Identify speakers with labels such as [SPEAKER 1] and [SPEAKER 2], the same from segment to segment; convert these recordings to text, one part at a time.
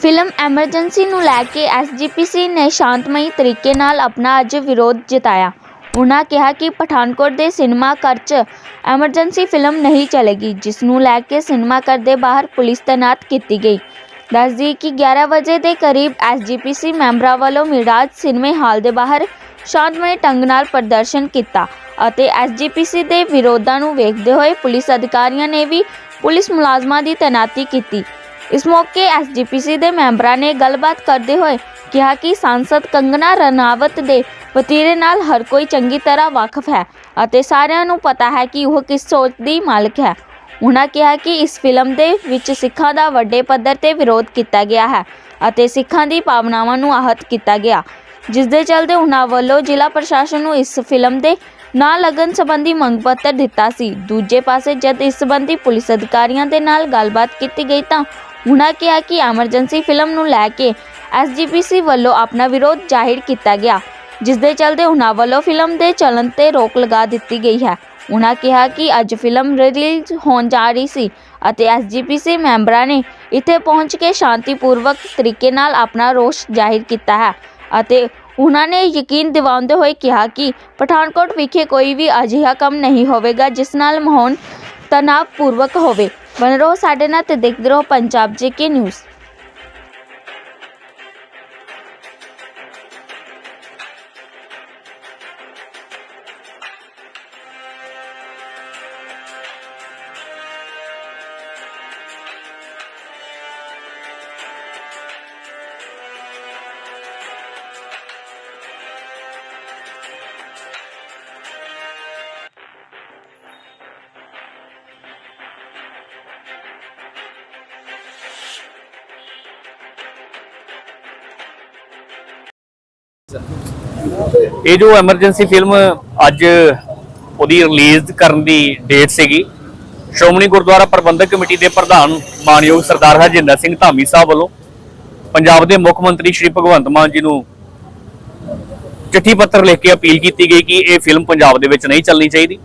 [SPEAKER 1] Film emergency ਨੂੰ ਲੈ ਕੇ SGPC ਨੇ ਸ਼ਾਂਤਮਈ ਤਰੀਕੇ ਨਾਲ ਆਪਣਾ ਅੱਜ ਵਿਰੋਧ ਜਤਾਇਆ। ਉਨ੍ਹਾਂ ਕਿਹਾ ਕਿ ਪਠਾਨਕੋਟ ਦੇ ਸਿਨੇਮਾ ਘਰ 'ਚ ਐਮਰਜੈਂਸੀ ਫਿਲਮ ਨਹੀਂ ਚੱਲੇਗੀ, ਜਿਸ ਨੂੰ ਲੈ ਕੇ ਸਿਨੇਮਾ ਘਰ ਦੇ ਬਾਹਰ ਪੁਲਿਸ ਤੈਨਾਤ ਕੀਤੀ ਗਈ। ਦੱਸਦੀ ਕਿ 11 ਵਜੇ ਦੇ ਕਰੀਬ ਐਸਜੀਪੀਸੀ ਮੈਂਬਰਾਂ ਵੱਲੋਂ ਮਿਰਾਜ ਸਿਨੇਮੇ ਹਾਲ ਦੇ ਬਾਹਰ ਸ਼ਾਂਤਮਈ ਢੰਗ ਨਾਲ ਪ੍ਰਦਰਸ਼ਨ ਕੀਤਾ ਅਤੇ ਐਸਜੀਪੀਸੀ ਦੇ ਵਿਰੋਧਾਂ ਨੂੰ ਵੇਖਦੇ ਹੋਏ ਪੁਲਿਸ ਅਧਿਕਾਰੀਆਂ ਨੇ ਵੀ ਪੁਲਿਸ ਮੁਲਾਜ਼ਮਾਂ ਦੀ ਤੈਨਾਤੀ ਕੀਤੀ। ਇਸ ਮੌਕੇ ਐਸਜੀਪੀਸੀ ਦੇ ਮੈਂਬਰਾਂ ਨੇ ਗੱਲਬਾਤ ਕਰਦੇ ਹੋਏ ਕਿਹਾ ਕਿ ਸੰਸਦ ਕੰਗਨਾ ਰਣਾਵਤ ਦੇ ਵਤੀਰੇ ਨਾਲ ਹਰ ਕੋਈ ਚੰਗੀ ਤਰ੍ਹਾਂ ਵਾਕਿਫ ਹੈ ਅਤੇ ਸਾਰਿਆਂ ਨੂੰ ਪਤਾ ਹੈ ਕਿ ਉਹ ਕਿਸ ਸੋਚ ਦੀ ਮਾਲਕ ਹੈ। ਉਨ੍ਹਾਂ ਕਿਹਾ ਕਿ ਇਸ ਫਿਲਮ ਦੇ ਵਿੱਚ ਸਿੱਖਾਂ ਦਾ ਵੱਡੇ ਪੱਧਰ ਤੇ ਵਿਰੋਧ ਕੀਤਾ ਗਿਆ ਹੈ ਅਤੇ ਸਿੱਖਾਂ ਦੀ ਭਾਵਨਾਵਾਂ ਨੂੰ ਆਹਤ ਕੀਤਾ ਗਿਆ। ਜਿਸ ਦੇ ਚਲਦੇ ਉਹਨਾਂ ਵੱਲੋਂ ਜ਼ਿਲ੍ਹਾ ਪ੍ਰਸ਼ਾਸਨ ਨੂੰ ਇਸ ਫਿਲਮ ਦੇ ਨਾ ਲੱਗਣ ਸੰਬੰਧੀ ਮੰਗ ਪੱਤਰ ਦਿੱਤਾ ਸੀ। ਦੂਜੇ ਪਾਸੇ ਜਦ ਇਸ ਸੰਬੰਧੀ ਪੁਲਿਸ ਅਧਿਕਾਰੀਆਂ ਦੇ ਨਾਲ ਗੱਲਬਾਤ ਕੀਤੀ ਗਈ ਤਾਂ ਉਹਨਾਂ ਕਿਹਾ ਕਿ ਐਮਰਜੈਂਸੀ ਫਿਲਮ ਨੂੰ ਲੈ ਕੇ ਐਸਜੀਪੀਸੀ ਵੱਲੋਂ ਆਪਣਾ ਵਿਰੋਧ ਜ਼ਾਹਿਰ ਕੀਤਾ ਗਿਆ ਜਿਸ ਦੇ ਚਲਦੇ ਉਹਨਾਂ ਵੱਲੋਂ ਫਿਲਮ ਦੇ ਚੱਲਣ ਤੇ ਰੋਕ ਲਗਾ ਦਿੱਤੀ ਗਈ ਹੈ। ਉਹਨਾਂ ਕਿਹਾ ਕਿ ਅੱਜ ਫਿਲਮ ਰਿਲੀਜ਼ ਹੋਣ ਜਾ ਰਹੀ ਸੀ ਅਤੇ ਐਸਜੀਪੀਸੀ ਮੈਂਬਰਾਂ ਨੇ ਇੱਥੇ ਪਹੁੰਚ ਕੇ ਸ਼ਾਂਤੀਪੂਰਵਕ ਤਰੀਕੇ ਨਾਲ ਆਪਣਾ ਰੋਸ ਜ਼ਾਹਿਰ ਕੀਤਾ ਹੈ ਅਤੇ ਉਨ੍ਹਾਂ ਨੇ ਯਕੀਨ ਦਿਵਾਉਂਦੇ ਹੋਏ ਕਿਹਾ ਕਿ ਪਠਾਨਕੋਟ ਵਿਖੇ ਕੋਈ ਵੀ ਅਜਿਹਾ ਕੰਮ ਨਹੀਂ ਹੋਵੇਗਾ ਜਿਸ ਨਾਲ ਮਾਹੌਲ ਤਣਾਅਪੂਰਵਕ ਹੋਵੇ। ਬਨ ਰਹੋ ਸਾਡੇ ਨਾਲ ਤੇ ਦੇਖਦੇ ਰਹੋ ਪੰਜਾਬ
[SPEAKER 2] ਇਹ ਜੋ ਐਮਰਜੈਂਸੀ ਫਿਲਮ ਅੱਜ ਉਹਦੀ ਰਿਲੀਜ਼ ਕਰਨ ਦੀ ਡੇਟ ਸੀਗੀ, ਸ਼੍ਰੋਮਣੀ ਗੁਰਦੁਆਰਾ ਪ੍ਰਬੰਧਕ ਕਮੇਟੀ ਦੇ ਪ੍ਰਧਾਨ ਮਾਨਯੋਗ ਸਰਦਾਰ ਹਰਜਿੰਦਰ ਸਿੰਘ ਧਾਮੀ ਸਾਹਿਬ ਵੱਲੋਂ ਪੰਜਾਬ ਦੇ ਮੁੱਖ ਮੰਤਰੀ ਸ਼੍ਰੀ ਭਗਵੰਤ ਮਾਨ ਜੀ ਨੂੰ ਚਿੱਠੀ ਪੱਤਰ ਲਿਖ ਕੇ ਅਪੀਲ ਕੀਤੀ ਗਈ ਕਿ ਇਹ ਫਿਲਮ ਪੰਜਾਬ ਦੇ ਵਿੱਚ ਨਹੀਂ ਚੱਲਣੀ ਚਾਹੀਦੀ।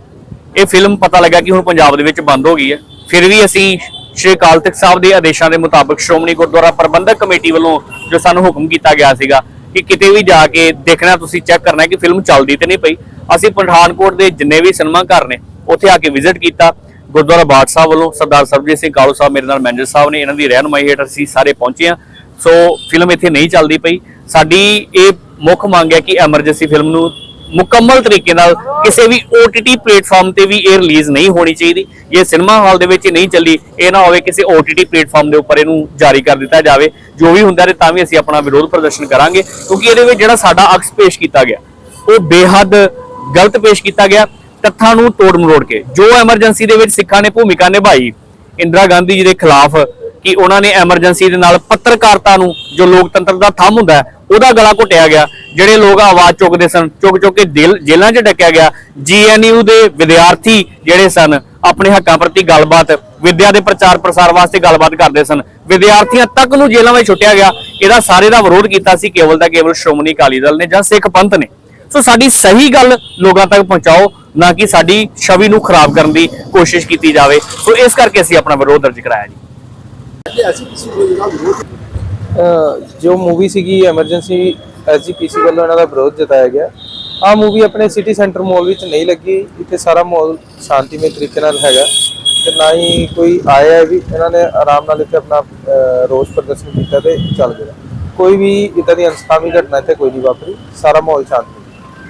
[SPEAKER 2] ਇਹ ਫਿਲਮ ਪਤਾ ਲੱਗਾ ਕਿ ਹੁਣ ਪੰਜਾਬ ਦੇ ਵਿੱਚ ਬੰਦ ਹੋ ਗਈ ਹੈ। ਫਿਰ ਵੀ ਅਸੀਂ ਸ਼੍ਰੀ ਅਕਾਲ ਤਖਤ ਸਾਹਿਬ ਦੇ ਆਦੇਸ਼ਾਂ ਦੇ ਮੁਤਾਬਕ ਸ਼੍ਰੋਮਣੀ ਗੁਰਦੁਆਰਾ ਪ੍ਰਬੰਧਕ ਕਮੇਟੀ ਵੱਲੋਂ ਜੋ ਸਾਨੂੰ ਹੁਕਮ ਕੀਤਾ ਗਿਆ ਸੀਗਾ ਕਿ ਕਿਤੇ ਵੀ ਜਾ ਕੇ ਦੇਖਣਾ, ਤੁਸੀਂ ਚੈੱਕ ਕਰਨਾ ਕਿ ਫਿਲਮ ਚੱਲਦੀ ਤੇ ਨਹੀਂ ਪਈ। ਅਸੀਂ ਪਠਾਨਕੋਟ ਦੇ ਜਿੰਨੇ ਵੀ ਸਿਨੇਮਾ ਘਰ ਨੇ, ਉੱਥੇ ਆ ਕੇ ਵਿਜ਼ਿਟ ਕੀਤਾ। ਗੁਰਦੁਆਰਾ ਬਾਠ ਸਾਹਿਬ ਵੱਲੋਂ ਸਰਦਾਰ ਸਰਬਜੀਤ ਸਿੰਘ ਕਾਲੂ ਸਾਹਿਬ ਮੇਰੇ ਨਾਲ ਮੈਨੇਜਰ ਸਾਹਿਬ ਨੇ, ਇਹਨਾਂ ਦੀ ਰਹਿਨੁਮਾਈ ਹੇਠ ਅਸੀਂ ਸਾਰੇ ਪਹੁੰਚੇ ਹਾਂ। ਸੋ ਫਿਲਮ ਇੱਥੇ ਨਹੀਂ ਚੱਲਦੀ ਪਈ। ਸਾਡੀ ਇਹ ਮੁੱਖ ਮੰਗ ਹੈ ਕਿ ਐਮਰਜੈਂਸੀ ਫਿਲਮ ਨੂੰ ਮੁਕੰਮਲ ਤਰੀਕੇ ਨਾਲ ਕਿਸੇ ਵੀ OTT ਪਲੇਟਫਾਰਮ ਤੇ ਵੀ ਇਹ ਰਿਲੀਜ਼ ਨਹੀਂ ਹੋਣੀ ਚਾਹੀਦੀ। ਇਹ ਸਿਨੇਮਾ ਹਾਲ ਦੇ ਵਿੱਚ ਨਹੀਂ ਚੱਲੀ, ਇਹ ਨਾ ਹੋਵੇ ਕਿਸੇ OTT ਪਲੇਟਫਾਰਮ ਦੇ ਉੱਪਰ ਇਹਨੂੰ ਜਾਰੀ ਕਰ ਦਿੱਤਾ ਜਾਵੇ। ਜੋ ਵੀ ਹੁੰਦਾ ਰਹੇ ਤਾਂ ਵੀ ਅਸੀਂ ਆਪਣਾ ਵਿਰੋਧ ਪ੍ਰਦਰਸ਼ਨ ਕਰਾਂਗੇ, ਕਿਉਂਕਿ ਇਹਦੇ ਵਿੱਚ ਜਿਹੜਾ ਸਾਡਾ ਅਕਸ ਪੇਸ਼ ਕੀਤਾ ਗਿਆ, ਉਹ ਬੇਹੱਦ ਗਲਤ ਪੇਸ਼ ਕੀਤਾ ਗਿਆ। ਤੱਥਾਂ ਨੂੰ ਤੋੜ ਮਰੋੜ ਕੇ, ਜੋ ਐਮਰਜੈਂਸੀ ਦੇ ਵਿੱਚ ਸਿੱਖਾਂ ਨੇ ਭੂਮਿਕਾ ਨਿਭਾਈ, ਇੰਦਰਾ ਗਾਂਧੀ ਜੀ ਦੇ ਖਿਲਾਫ ਕਿ ਉਹਨਾਂ ਨੇ ਐਮਰਜੈਂਸੀ ਦੇ ਨਾਲ ਪੱਤਰਕਾਰਤਾ ਨੂੰ, ਜੋ ਲੋਕਤੰਤਰ ਦਾ ਥੰਮ ਹੁੰਦਾ ਉਹਦਾ ਗਲਾ ਘੁੱਟਿਆ ਗਿਆ। ਜਿਹੜੇ ਲੋਕ ਆਵਾਜ਼ ਚੁੱਕਦੇ ਸਨ ਚੁੱਕ ਚੁੱਕ ਕੇ ਦਿਲ ਜੇਲ੍ਹਾਂ 'ਚ ਡੱਕਿਆ ਗਿਆ। ਜੀਐਨਯੂ ਦੇ ਵਿਦਿਆਰਥੀ ਜਿਹੜੇ ਸਨ ਆਪਣੇ ਹੱਕਾਂ ਪ੍ਰਤੀ ਗੱਲਬਾਤ ਵਿਦਿਆ ਦੇ ਪ੍ਰਚਾਰ ਪ੍ਰਸਾਰ ਵਾਸਤੇ ਗੱਲਬਾਤ ਕਰਦੇ ਸਨ। ਵਿਦਿਆਰਥੀਆਂ ਤੱਕ ਨੂੰ ਜੇਲ੍ਹਾਂ ਵਿੱਚ ਛੁੱਟਿਆ ਗਿਆ। ਇਹਦਾ ਸਾਰੇ ਦਾ ਵਿਰੋਧ ਕੀਤਾ ਸੀ ਕੇਵਲ ਦਾ ਕੇਵਲ ਸ਼੍ਰੋਮਣੀ ਅਕਾਲੀ ਦਲ ਨੇ ਜਾਂ ਸਿੱਖ ਪੰਥ ਨੇ। ਸੋ ਸਾਡੀ ਸਹੀ ਗੱਲ ਲੋਕਾਂ ਤੱਕ ਪਹੁੰਚਾਓ ਨਾ ਕਿ ਸਾਡੀ ਛਵੀ ਨੂੰ ਖਰਾਬ ਕਰਨ ਦੀ ਕੋਸ਼ਿਸ਼ ਕੀਤੀ ਜਾਵੇ। ਸੋ ਇਸ ਕਰਕੇ ਅਸੀਂ ਆਪਣਾ ਵਿਰੋਧ ਦਰਜ ਕਰਾਇਆ ਜੀ।
[SPEAKER 3] ਜੋ ਮੂਵੀ ਸੀਗੀ ਐਮਰਜੈਂਸੀ ਐਸਜੀਪੀਸੀ ਵੱਲੋਂ ਇਹਨਾਂ ਦਾ ਵਿਰੋਧ ਜਤਾਇਆ ਗਿਆ। ਆ ਮੂਵੀ ਆਪਣੇ ਸਿਟੀ ਸੈਂਟਰ ਮਾਲ ਵਿੱਚ ਨਹੀਂ ਲੱਗੀ। ਇੱਥੇ ਸਾਰਾ ਮਾਲ ਸ਼ਾਂਤੀਮਈ ਤਰੀਕੇ ਨਾਲ ਹੈਗਾ। ਤੇ ਨਾ ਹੀ ਕੋਈ ਆਇਆ ਹੈ ਵੀ ਇਹਨਾਂ ਨੇ ਆਰਾਮ ਨਾਲ ਇੱਥੇ ਆਪਣਾ ਰੋਸ ਪ੍ਰਦਰਸ਼ਨ ਕੀਤਾ ਤੇ ਚੱਲ ਗਿਆ। ਕੋਈ ਵੀ ਇਦਾਂ ਦੀ ਅਨਸਕਾਮੀ ਘਟਨਾ ਇੱਥੇ ਕੋਈ ਨਹੀਂ ਵਾਪਰੀ। ਸਾਰਾ ਮਾਹੌਲ ਸ਼ਾਂਤ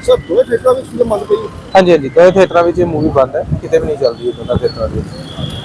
[SPEAKER 4] ਸਰ ਦੋਵੇਂ ਥੀਏਟਰਾਂ ਵਿੱਚ ਫਿਲਮ ਬੰਦ ਪਈ।
[SPEAKER 3] ਹਾਂਜੀ ਹਾਂਜੀ ਦੋਵੇਂ ਥੀਏਟਰਾਂ ਵਿੱਚ ਇਹ ਮੂਵੀ ਬੰਦ ਹੈ। ਕਿਤੇ ਵੀ ਨਹੀਂ ਚੱਲਦੀ ਇਹ ਦੋਨਾਂ ਥੀਏਟਰਾਂ ਦੇ ਵਿੱਚ।